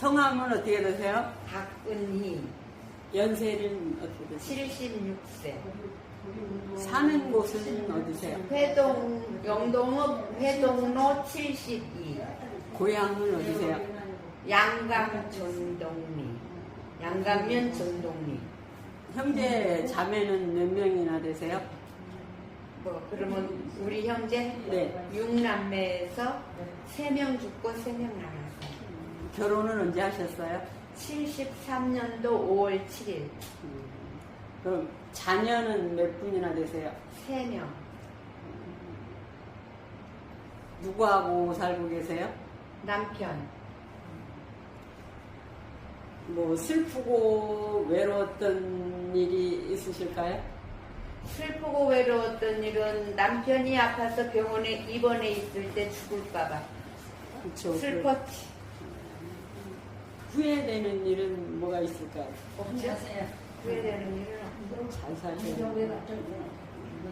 성함은 어떻게 되세요? 박은희 연세는 어떻게 되세요? 76세 사는 곳은 어디세요? 회동 영동읍 회동로 72 고향은 어디세요? 양감 전동리 양감면 전동리 형제 자매는 몇 명이나 되세요? 뭐 그러면 우리 형제 네. 6남매에서 3명 죽고 3명 남았어요 결혼은 언제 하셨어요? 73년도 5월 7일 음, 그럼 자녀는 몇 분이나 되세요? 3명 누구하고 살고 계세요? 남편 뭐 슬프고 외로웠던 일이 있으실까요? 슬프고 외로웠던 일은 남편이 아파서 병원에 입원해 있을 때 죽을까봐 그렇죠. 슬펐지 후회되는 일은 뭐가 있을까요? 없죠? 후회되는 일은 잘 사세요.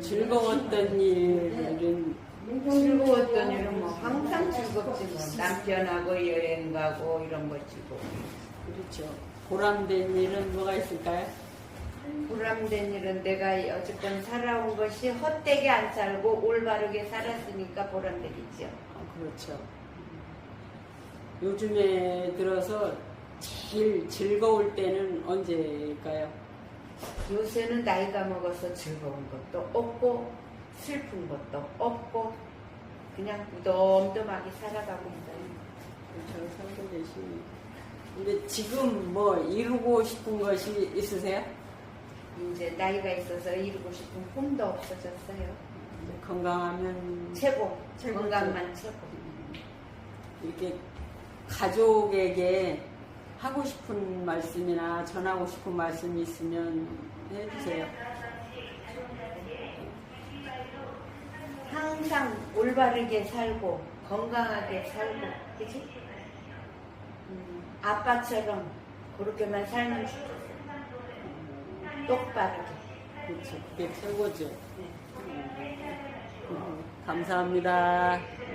즐거웠던 일은 즐거웠던 일은 뭐 항상 즐겁지 뭐 남편하고 여행 가고 이런 거지고 그렇죠. 보람된 일은 뭐가 있을까요? 보람된 일은 내가 여지껏 살아온 것이 헛되게 안 살고 올바르게 살았으니까 보람되겠죠 아, 그렇죠. 요즘에 들어서 제일 즐거울 때는 언제일까요? 요새는 나이가 먹어서 즐거운 것도 없고 슬픈 것도 없고 그냥 무덤덤하게 살아가고 있어요 잘 살고 계시니. 근데 지금 뭐 이루고 싶은 것이 있으세요? 이제 나이가 있어서 이루고 싶은 꿈도 없어졌어요 건강하면 최고 최고죠. 건강만 최고 이렇게 가족에게 하고 싶은 말씀이나 전하고 싶은 말씀이 있으면 해주세요. 항상 올바르게 살고 건강하게 살고 그지? 음, 아빠처럼 그렇게만 살면 좋겠어 똑바르게 그렇죠. 그게 최고죠. 네. 음, 감사합니다.